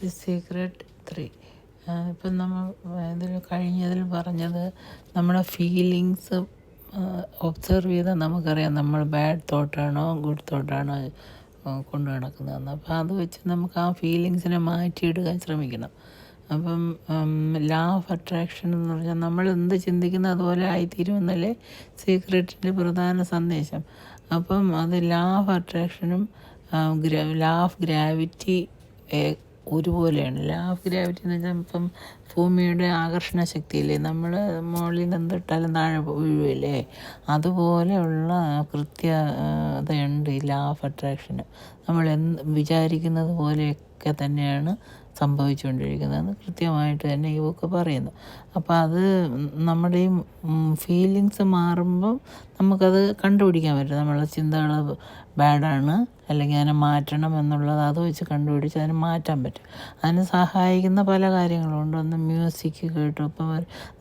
The secret three. ഇപ്പം നമ്മൾ ഇതിൽ കഴിഞ്ഞതിൽ പറഞ്ഞത് നമ്മുടെ ഫീലിങ്സ് ഒബ്സർവ് ചെയ്താൽ നമുക്കറിയാം നമ്മൾ ബാഡ് തോട്ടാണോ ഗുഡ് തോട്ടാണോ കൊണ്ടു നടക്കുന്നതെന്ന്. അപ്പോൾ അത് വെച്ച് നമുക്ക് ആ ഫീലിങ്സിനെ മാറ്റിയെടുക്കാൻ ശ്രമിക്കണം. അപ്പം ലാ ഓഫ് അട്രാക്ഷൻ എന്ന് പറഞ്ഞാൽ നമ്മൾ എന്ത് ചിന്തിക്കുന്നു അതുപോലെ ആയിത്തീരുമെന്നല്ലേ സീക്രട്ടിന്റെ പ്രധാന സന്ദേശം. അപ്പം അത് ലാ ഓഫ് അട്രാക്ഷനും ലാ ഓഫ് ഗ്രാവിറ്റി ഒരുപോലെയാണ്. ലാ ഓഫ് ഗ്രാവിറ്റി എന്ന് വെച്ചാൽ ഇപ്പം ഭൂമിയുടെ ആകർഷണ ശക്തിയില്ലേ? നമ്മൾ മുകളിൽ നിന്ന് എന്തിട്ടാലും താഴെ വീഴുകയില്ലേ അതുപോലെയുള്ള കൃത്യതയുണ്ട് ഈ ലാ ഓഫ് അട്രാക്ഷന് നമ്മൾ എന്ത് വിചാരിക്കുന്നത് പോലെയൊക്കെ തന്നെയാണ് സംഭവിച്ചുകൊണ്ടിരിക്കുന്നതെന്ന് കൃത്യമായിട്ട് തന്നെ ഈ ബുക്ക് പറയുന്നു. അപ്പോൾ അത് നമ്മുടെ ഈ ഫീലിങ്സ് മാറുമ്പം നമുക്കത് കണ്ടുപിടിക്കാൻ പറ്റും. നമ്മളെ ചിന്തകൾ ബാഡാണ് അല്ലെങ്കിൽ അതിനെ മാറ്റണം എന്നുള്ളത് അത് വെച്ച് കണ്ടുപിടിച്ച് അതിനെ മാറ്റാൻ പറ്റും. അതിന് സഹായിക്കുന്ന പല കാര്യങ്ങളുണ്ട് ഒന്ന് മ്യൂസിക് കേട്ടു ഇപ്പം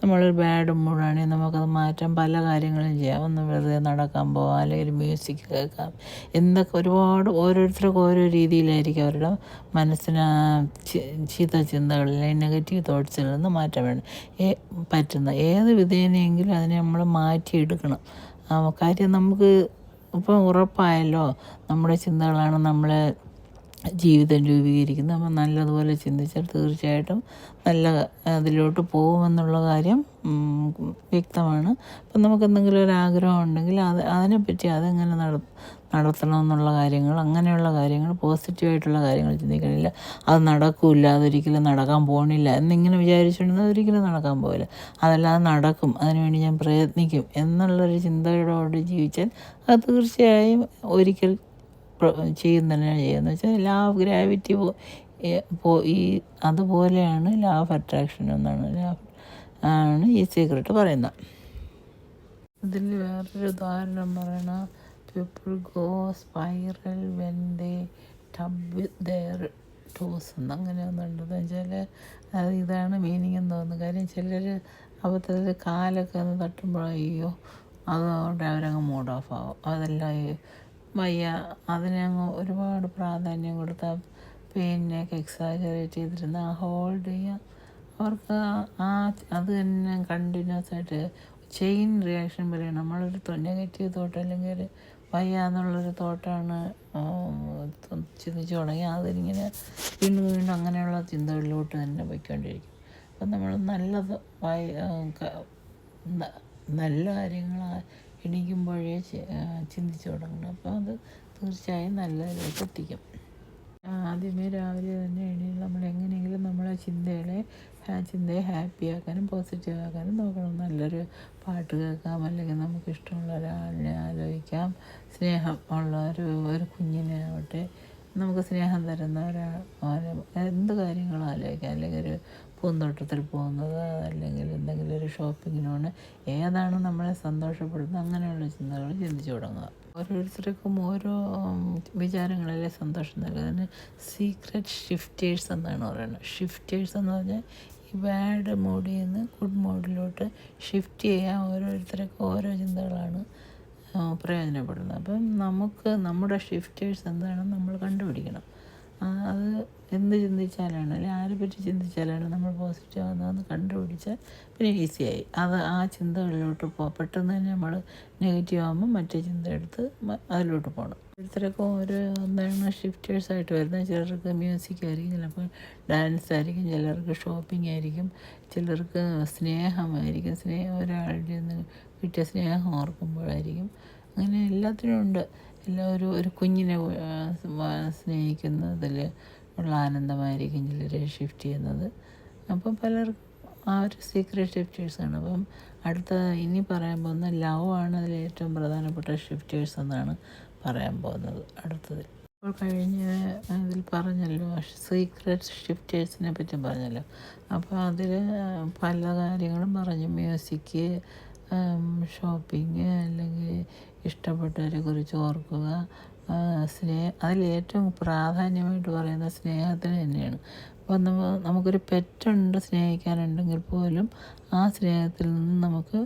നമ്മളൊരു ബാഡ് മൂഡാണെങ്കിൽ നമുക്കത് മാറ്റാൻ പല കാര്യങ്ങളും ചെയ്യാം. ഒന്ന് വെറുതെ നടക്കാൻ പോകാം അല്ലെങ്കിൽ മ്യൂസിക് കേൾക്കാം. എന്തൊക്കെ ഒരുപാട് ഓരോരുത്തർക്കും ഓരോ രീതിയിലായിരിക്കും അവരുടെ മനസ്സിന് ചീത്ത ചിന്തകളിൽ നെഗറ്റീവ് തോട്ട്സിൽ നിന്ന് മാറ്റാൻ വേണം പറ്റുന്ന ഏത് വിധേനയെങ്കിലും അതിനെ നമ്മൾ മാറ്റിയെടുക്കണം. കാര്യം നമുക്ക് ഇപ്പം ഉറപ്പായല്ലോ നമ്മുടെ ചിന്തകളാണ് നമ്മളെ ജീവിതം രൂപീകരിക്കുന്നത്. അപ്പം നല്ലതുപോലെ ചിന്തിച്ചാൽ തീർച്ചയായിട്ടും നല്ല അതിലോട്ട് പോകുമെന്നുള്ള കാര്യം വ്യക്തമാണ്. അപ്പം നമുക്ക് എന്തെങ്കിലും ഒരു ആഗ്രഹം ഉണ്ടെങ്കിൽ അത് അതിനെപ്പറ്റി അതെങ്ങനെ നട നടത്തണം എന്നുള്ള കാര്യങ്ങൾ അങ്ങനെയുള്ള കാര്യങ്ങൾ പോസിറ്റീവായിട്ടുള്ള കാര്യങ്ങൾ ചിന്തിക്കണില്ല അത് നടക്കില്ല അതൊരിക്കലും നടക്കാൻ പോകണില്ല എന്നിങ്ങനെ വിചാരിച്ചിരുന്നത് ഒരിക്കലും നടക്കാൻ പോകില്ല അതല്ലാതെ നടക്കും അതിനുവേണ്ടി ഞാൻ പ്രയത്നിക്കും എന്നുള്ളൊരു ചിന്തയോടുകൂടി ജീവിച്ചാൽ അത് തീർച്ചയായും ഒരിക്കൽ ചെയ്യും തന്നെ ചെയ്യുന്നത് വെച്ചാൽ ലാ ഓഫ് ഗ്രാവിറ്റി ഈ അതുപോലെയാണ് ലാ ഓഫ് അട്രാക്ഷൻ എന്നാണ്. ലാ ആണ് ഈ സീക്രട്ട് പറയുന്നത്. ഇതിൽ വേറൊരു ഉദാഹരണം പറയണ people go spiral when they tub with their toes എന്ന് അങ്ങനെ ഒന്നുണ്ടെന്ന് വെച്ചാൽ അത് ഇതാണ് മീനിങ് എന്ന് തോന്നുന്നു. കാര്യം ചിലർ അബദ്ധത്തിൽ കാലൊക്കെ ഒന്ന് തട്ടുമ്പോൾ അയ്യോ അതുകൊണ്ട് അവരങ്ങ് മൂഡ് ഓഫ് ആവും. അതെല്ലാം വയ്യ അതിനെ അങ്ങ് ഒരുപാട് പ്രാധാന്യം കൊടുത്താൽ പിന്നെയൊക്കെ എക്സാജറേറ്റ് ചെയ്തിരുന്ന ഹോൾഡ് ചെയ്യുക അവർക്ക് ആ അത് തന്നെ കണ്ടിന്യൂസ് ആയിട്ട് ചെയിൻ റിയാക്ഷൻ പോലെയാണ് നമ്മളൊരു നെഗറ്റീവ് തോട്ട് അല്ലെങ്കിൽ ഒരു വയ്യ എന്നുള്ളൊരു തോട്ടാണ് ചിന്തിച്ചു തുടങ്ങി. അതിങ്ങനെ വീണ്ടും വീണ്ടും അങ്ങനെയുള്ള ചിന്തകളിലോട്ട് തന്നെ പോയിക്കൊണ്ടിരിക്കും. അപ്പം നമ്മൾ നല്ലത് നല്ല കാര്യങ്ങൾ എണീക്കുമ്പോഴേ ചിന്തിച്ചു തുടങ്ങണം. അപ്പോൾ അത് തീർച്ചയായും നല്ലതിലേക്ക് എത്തിക്കും. ആദ്യമേ രാവിലെ തന്നെ എണീറ്റ് നമ്മൾ എങ്ങനെയെങ്കിലും നമ്മളെ ചിന്തകളെ ചിന്തയെ ഹാപ്പിയാക്കാനും പോസിറ്റീവ് ആക്കാനും നോക്കണം. നല്ലൊരു പാട്ട് കേൾക്കാം അല്ലെങ്കിൽ നമുക്ക് ഇഷ്ടമുള്ള ഒരാളിനെ ആലോചിക്കാം സ്നേഹം ഉള്ള ഒരു ഒരു കുഞ്ഞിനെ ആവട്ടെ. നമുക്ക് സ്നേഹം തരുന്ന ഒരാൾ എന്ത് കാര്യങ്ങളും ആലോചിക്കാം. അല്ലെങ്കിൽ ഒരു പൂന്തോട്ടത്തിൽ പോകുന്നത് അല്ലെങ്കിൽ എന്തെങ്കിലും ഒരു ഷോപ്പിങ്ങിനോണ് ഏതാണ് നമ്മളെ സന്തോഷപ്പെടുന്നത്? അങ്ങനെയുള്ള ചിന്തകൾ ചിന്തിച്ചു തുടങ്ങുക. ഓരോരുത്തർക്കും ഓരോ വിചാരങ്ങളിലെ സന്തോഷം നൽകുന്നതിന് സീക്രട്ട് ഷിഫ്റ്റേഴ്സ് എന്നാണ് പറയുന്നത്. ഷിഫ്റ്റേഴ്സ് എന്ന് പറഞ്ഞാൽ ഈ ബാഡ് മോഡിൽ നിന്ന് ഗുഡ് മോഡിലോട്ട് ഷിഫ്റ്റ് ചെയ്യാൻ ഓരോരുത്തർക്കും ഓരോ ചിന്തകളാണ്. പ്രയോജനപ്പെടുന്നത് അപ്പം നമുക്ക് നമ്മുടെ ഷിഫ്റ്റേഴ്സ് എന്താണെന്ന് നമ്മൾ കണ്ടുപിടിക്കണം. അത് എന്ത് ചിന്തിച്ചാലാണ് അല്ലെങ്കിൽ ആരെ പറ്റി ചിന്തിച്ചാലാണ് നമ്മൾ പോസിറ്റീവ് ആകുന്നതെന്ന് കണ്ടുപിടിച്ചാൽ പിന്നെ ഈസിയായി അത് ആ ചിന്തകളിലോട്ട് പോ പെട്ടെന്ന് തന്നെ നമ്മൾ നെഗറ്റീവ് ആകുമ്പോൾ മറ്റേ ചിന്ത എടുത്ത് അതിലോട്ട് പോകണം ഓരോരുത്തരൊക്കെ ഓരോ എന്താണ് ഷിഫ്റ്റേഴ്സ് ആയിട്ട് വരുന്നത്. ചിലർക്ക് മ്യൂസിക് ആയിരിക്കും ചിലപ്പോൾ ഡാൻസ് ആയിരിക്കും ചിലർക്ക് ഷോപ്പിംഗ് ആയിരിക്കും ചിലർക്ക് സ്നേഹമായിരിക്കും. സ്നേഹം ഒരാളുടെ നിന്ന് കിട്ടിയ സ്നേഹം ഓർക്കുമ്പോഴായിരിക്കും. അങ്ങനെ എല്ലാത്തിനും ഉണ്ട്. എല്ലാം ഒരു ഒരു കുഞ്ഞിനെ സ്നേഹിക്കുന്നതിൽ ഉള്ള ആനന്ദമായിരിക്കും ചിലർ ഷിഫ്റ്റ് ചെയ്യുന്നത്. അപ്പം പലർക്കും ആ ഒരു സീക്രട്ട് ഷിഫ്റ്റേഴ്സാണ് അപ്പം അടുത്ത ഇനി പറയാൻ പോകുന്ന ലവ് ആണ് അതിൽ ഏറ്റവും പ്രധാനപ്പെട്ട ഷിഫ്റ്റേഴ്സ് എന്നാണ് പറയാൻ പോകുന്നത് അടുത്തതിൽ ഇപ്പോൾ കഴിഞ്ഞ ഇതിൽ പറഞ്ഞല്ലോ സീക്രട്ട് ഷിഫ്റ്റേഴ്സിനെ പറ്റി പറഞ്ഞല്ലോ. അപ്പോൾ അതിൽ പല കാര്യങ്ങളും പറഞ്ഞു. മ്യൂസിക് ഷോപ്പിംഗ് അല്ലെങ്കിൽ ഇഷ്ടപ്പെട്ടവരെ കുറിച്ച് ഓർക്കുക. സ്നേഹ അതിൽ ഏറ്റവും പ്രാധാന്യമായിട്ട് പറയുന്ന സ്നേഹത്തിന് തന്നെയാണ്. നമ്മൾ നമുക്കൊരു പെറ്റുണ്ട് സ്നേഹിക്കാനുണ്ടെങ്കിൽ പോലും ആ സ്നേഹത്തിൽ നിന്ന് നമുക്ക്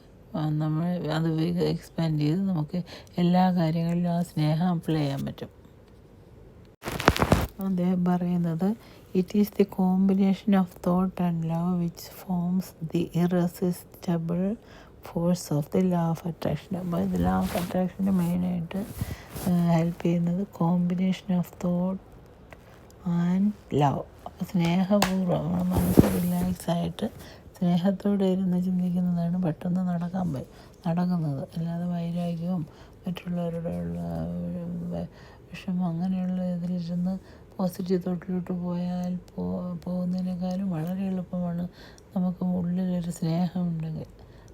നമ്മൾ അത് എക്സ്പാൻഡ് ചെയ്ത് നമുക്ക് എല്ലാ കാര്യങ്ങളിലും ആ സ്നേഹം അപ്ലൈ ചെയ്യാൻ പറ്റും. അദ്ദേഹം പറയുന്നത് it is the combination of thought and love which forms the irresistible force of the law of attraction അപ്പോൾ ഇത് ലാ ഓഫ് അട്രാക്ഷന് മെയിനായിട്ട് ഹെൽപ്പ് ചെയ്യുന്നത് combination of thought and love സ്നേഹപൂർവം നമ്മുടെ മനസ്സ് റിലാക്സായിട്ട് സ്നേഹത്തോടെ ഇരുന്ന് ചിന്തിക്കുന്നതാണ് പെട്ടെന്ന് നടക്കാൻ നടക്കുന്നത്. അല്ലാതെ വൈരാഗ്യവും മറ്റുള്ളവരുടെ ഉള്ള വിഷമം അങ്ങനെയുള്ള ഇതിലിരുന്ന് പോസിറ്റീവ് തോട്ടിലോട്ട് പോയാൽ പോ പോകുന്നതിനേക്കാളും വളരെ എളുപ്പമാണ് നമുക്ക് ഉള്ളിലൊരു സ്നേഹമുണ്ടെങ്കിൽ.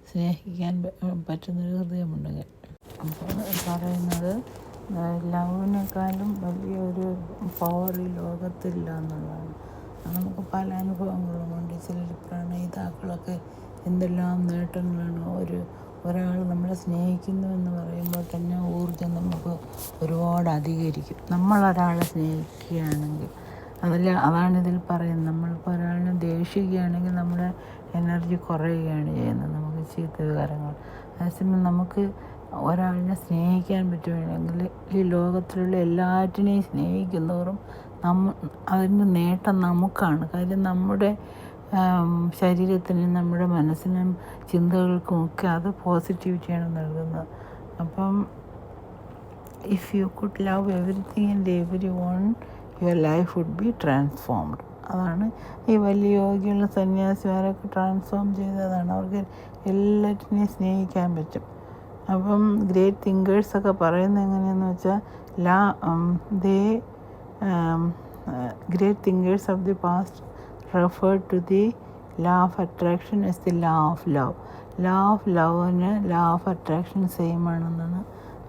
സ്നേഹിക്കാൻ പറ്റുന്നൊരു ഹൃദയമുണ്ടെങ്കിൽ. പറയുന്നത് ലവിനേക്കാളും വലിയൊരു പവർ ഈ ലോകത്തില്ല എന്നുള്ളതാണ്. നമുക്ക് പല അനുഭവങ്ങളുമുണ്ട് ചില പ്രണയിതാക്കളൊക്കെ എന്തെല്ലാം നേട്ടങ്ങളാണ് ഒരു ഒരാൾ നമ്മളെ സ്നേഹിക്കുന്നു എന്ന് പറയുമ്പോൾ തന്നെ ഊർജം നമുക്ക് ഒരുപാട് അധികരിക്കും. നമ്മളൊരാളെ സ്നേഹിക്കുകയാണെങ്കിൽ അതല്ല അതാണ് ഇതിൽ പറയുന്നത്. നമ്മളിപ്പോൾ ഒരാളിനെ ദേഷിക്കുകയാണെങ്കിൽ നമ്മുടെ എനർജി കുറയുകയാണ് ചെയ്യുന്നത്. നമുക്ക് ചീത്ത വികാരങ്ങൾ. അതേസമയം നമുക്ക് ഒരാളിനെ സ്നേഹിക്കാൻ പറ്റുകയാണെങ്കിൽ ഈ ലോകത്തിലുള്ള എല്ലാറ്റിനെയും സ്നേഹിക്കുന്നവരും നമ്മ അതിന്റെ നേട്ടം നമുക്കാണ്. കാര്യം നമ്മുടെ ശരീരത്തിനും നമ്മുടെ മനസ്സിനും ചിന്തകൾക്കും ഒക്കെ അത് പോസിറ്റിവിറ്റിയാണ് നൽകുന്നത്. അപ്പം if you could love everything and everyone your life would be transformed അതാണ് ഈ വലിയ യോഗികളും സന്യാസിമാരൊക്കെ ട്രാൻസ്ഫോം ചെയ്തതാണ്. അവർക്ക് എല്ലാറ്റിനെയും സ്നേഹിക്കാൻ പറ്റും. അപ്പം ഗ്രേറ്റ് തിങ്കേഴ്സൊക്കെ പറയുന്നത് എങ്ങനെയാണെന്ന് വെച്ചാൽ law the great thinkers of the past refer to the law of attraction is the law of love law of ലവിന് law of attraction same ആണെന്നാണ്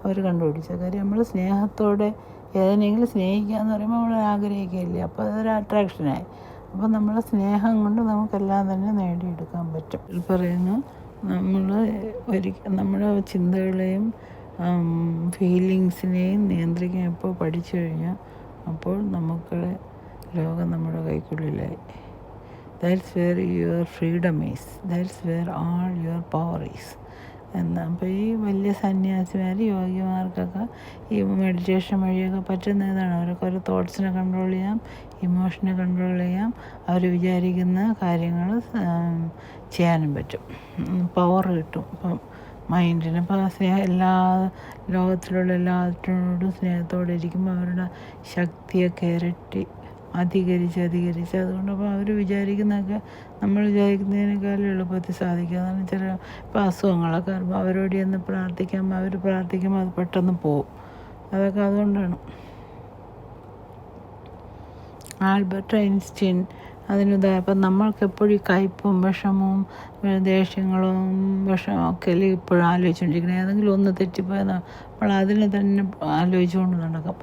അവർ കണ്ടുപിടിച്ചത്. കാര്യം നമ്മൾ സ്നേഹത്തോടെ ഏതിനെങ്കിലും സ്നേഹിക്കുക എന്ന് പറയുമ്പോൾ നമ്മൾ ആഗ്രഹിക്കുകയില്ലേ? അപ്പോൾ അതൊരു അട്രാക്ഷനായി അപ്പോൾ നമ്മളെ സ്നേഹം കൊണ്ട് നമുക്കെല്ലാം തന്നെ നേടിയെടുക്കാൻ പറ്റും. പറയുന്നു നമ്മൾ ഒരിക്കൽ നമ്മുടെ ചിന്തകളെയും ഫീലിങ്സിനെയും നിയന്ത്രിക്കാൻ എപ്പോൾ പഠിച്ചു കഴിഞ്ഞാൽ അപ്പോൾ നമുക്ക് ലോകം നമ്മുടെ കൈക്കുള്ളിലായി. That's where your freedom is that's where all your power is എന്ന് അപ്പോൾ ഈ വലിയ സന്യാസിമാർ യോഗിമാർക്കൊക്കെ ഈ മെഡിറ്റേഷൻ വഴിയൊക്കെ പറ്റുന്ന ഇതാണ്. അവരൊക്കെ ഒരു തോട്ട്സിനെ കൺട്രോൾ ചെയ്യാം ഇമോഷനെ കൺട്രോൾ ചെയ്യാം. അവർ വിചാരിക്കുന്ന കാര്യങ്ങൾ ചെയ്യാനും പറ്റും. പവർ കിട്ടും. ഇപ്പം മൈൻഡിന് സ്നേഹം എല്ലാ ലോകത്തിലുള്ള എല്ലാത്തിനോടും സ്നേഹത്തോടെ ഇരിക്കുമ്പോൾ അവരുടെ ശക്തിയൊക്കെ ഇരട്ടി അധികരിച്ച് അധികരിച്ച്. അതുകൊണ്ട് അപ്പോൾ അവർ വിചാരിക്കുന്നതൊക്കെ നമ്മൾ വിചാരിക്കുന്നതിനേക്കാളും എളുപ്പത്തിൽ സാധിക്കുക എന്ന് ചില ഇപ്പോൾ അസുഖങ്ങളൊക്കെ വരുമ്പോൾ അവരോട് ചെന്ന് പ്രാർത്ഥിക്കുമ്പോൾ അവർ പ്രാർത്ഥിക്കുമ്പോൾ അത് പെട്ടെന്ന് പോവും. അതൊക്കെ അതുകൊണ്ടാണ്. ആൽബർട്ട് ഐൻസ്റ്റീൻ അതിനുദാ ഇപ്പം നമ്മൾക്ക് എപ്പോഴും ഈ കയ്പും വിഷമവും ദേഷ്യങ്ങളും വിഷമവും ഒക്കെ ഇപ്പോഴും ആലോചിച്ചുകൊണ്ടിരിക്കുന്നത് ഏതെങ്കിലും ഒന്ന് തെറ്റിപ്പോയാൽ നമ്മൾ അതിനെ തന്നെ ആലോചിച്ചുകൊണ്ട് നടക്കും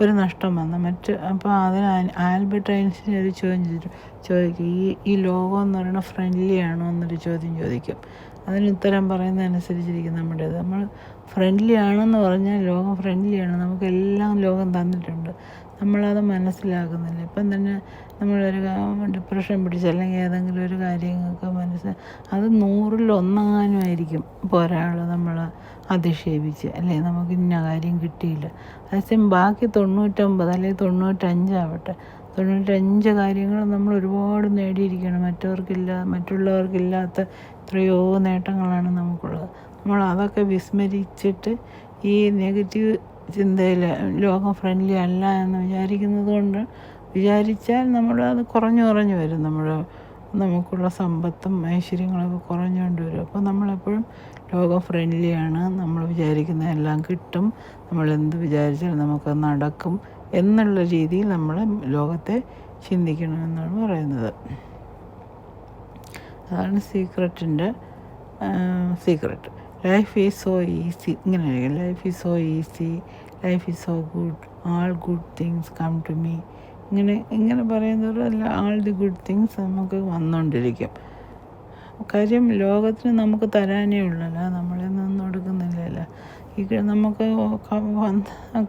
ഒരു നഷ്ടം വന്ന മറ്റ് അപ്പോൾ അതിന് ആൽബർട്ട് ഐൻസ്റ്റീൻ ഒരു ചോദ്യം ചോദിക്കും ഈ ഈ ലോകം എന്ന് പറയുന്നത് ഫ്രണ്ട്ലി ആണോ എന്നൊരു ചോദ്യം ചോദിക്കും. അതിന് ഉത്തരം പറയുന്നതനുസരിച്ചിരിക്കും നമ്മുടേത്. നമ്മൾ ഫ്രണ്ട്ലി ആണെന്ന് പറഞ്ഞാൽ ലോകം ഫ്രണ്ട്ലിയാണ് നമുക്കെല്ലാം ലോകം തന്നിട്ടുണ്ട്. നമ്മളത് മനസ്സിലാക്കുന്നില്ല. ഇപ്പം തന്നെ നമ്മളൊരു ഡിപ്രഷൻ പിടിച്ച് അല്ലെങ്കിൽ ഏതെങ്കിലും ഒരു കാര്യങ്ങൾക്ക് മനസ്സ് അത് നൂറിൽ ഒന്നാനുമായിരിക്കും ഇപ്പോൾ ഒരാൾ നമ്മൾ അധിക്ഷേപിച്ച്. അല്ലെങ്കിൽ നമുക്ക് ഇന്ന കാര്യം കിട്ടിയില്ല. അതേസമയം ബാക്കി തൊണ്ണൂറ്റൊമ്പത് അല്ലെങ്കിൽ തൊണ്ണൂറ്റഞ്ചാവട്ടെ. തൊണ്ണൂറ്റഞ്ച് കാര്യങ്ങൾ നമ്മൾ ഒരുപാട് നേടിയിരിക്കുകയാണ് മറ്റവർക്കില്ല മറ്റുള്ളവർക്കില്ലാത്ത എത്രയോ നേട്ടങ്ങളാണ് നമുക്കുള്ളത്. നമ്മൾ അതൊക്കെ വിസ്മരിച്ചിട്ട് ഈ നെഗറ്റീവ് ചിന്തയിൽ ലോകം ഫ്രണ്ട്ലി അല്ല എന്ന് വിചാരിക്കുന്നത് കൊണ്ട് വിചാരിച്ചാൽ നമ്മൾ അത് കുറഞ്ഞു കുറഞ്ഞു വരും. നമ്മൾ നമുക്കുള്ള സമ്പത്തും ഐശ്വര്യങ്ങളൊക്കെ കുറഞ്ഞുകൊണ്ട് വരും. അപ്പോൾ നമ്മളെപ്പോഴും ലോകം ഫ്രണ്ട്ലിയാണ് നമ്മൾ വിചാരിക്കുന്നതെല്ലാം കിട്ടും. നമ്മൾ എന്ത് വിചാരിച്ചാലും നമുക്ക് നടക്കും. എന്നുള്ള രീതിയിൽ നമ്മൾ ലോകത്തെ ചിന്തിക്കണമെന്നാണ് പറയുന്നത്. അതാണ് സീക്രട്ടിന്റെ secret life is so easy ഇങ്ങനെ life is so easy life is so good all good things come to me ഇങ്ങനെ ഇങ്ങനെ പറയുന്നവരല്ല ആൾ ദി ഗുഡ് തിങ്സ് നമുക്ക് വന്നുകൊണ്ടിരിക്കും കാര്യം ലോകത്തിന് നമുക്ക് തരാനേ ഉള്ളല്ലോ. നമ്മളെ നിന്നും കൊടുക്കുന്നില്ലല്ലോ ഈ നമുക്ക്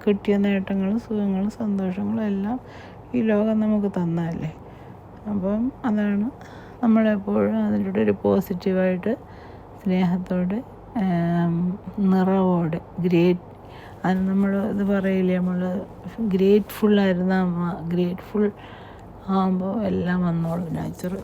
കിട്ടിയ നേട്ടങ്ങളും സുഖങ്ങളും സന്തോഷങ്ങളും എല്ലാം ഈ ലോകം നമുക്ക് തന്നതല്ലേ? അപ്പം അതാണ് നമ്മളെപ്പോഴും അതിലൂടെ ഒരു പോസിറ്റീവായിട്ട് സ്നേഹത്തോടെ നിറവോടെ ഗ്രേറ്റ് അത് നമ്മൾ ഇത് പറയില്ലേ നമ്മൾ ഗ്രേറ്റ്ഫുള്ളായിരുന്ന ഗ്രേറ്റ്ഫുൾ ആകുമ്പോൾ എല്ലാം വന്നോളും. നാച്ചുറൽ.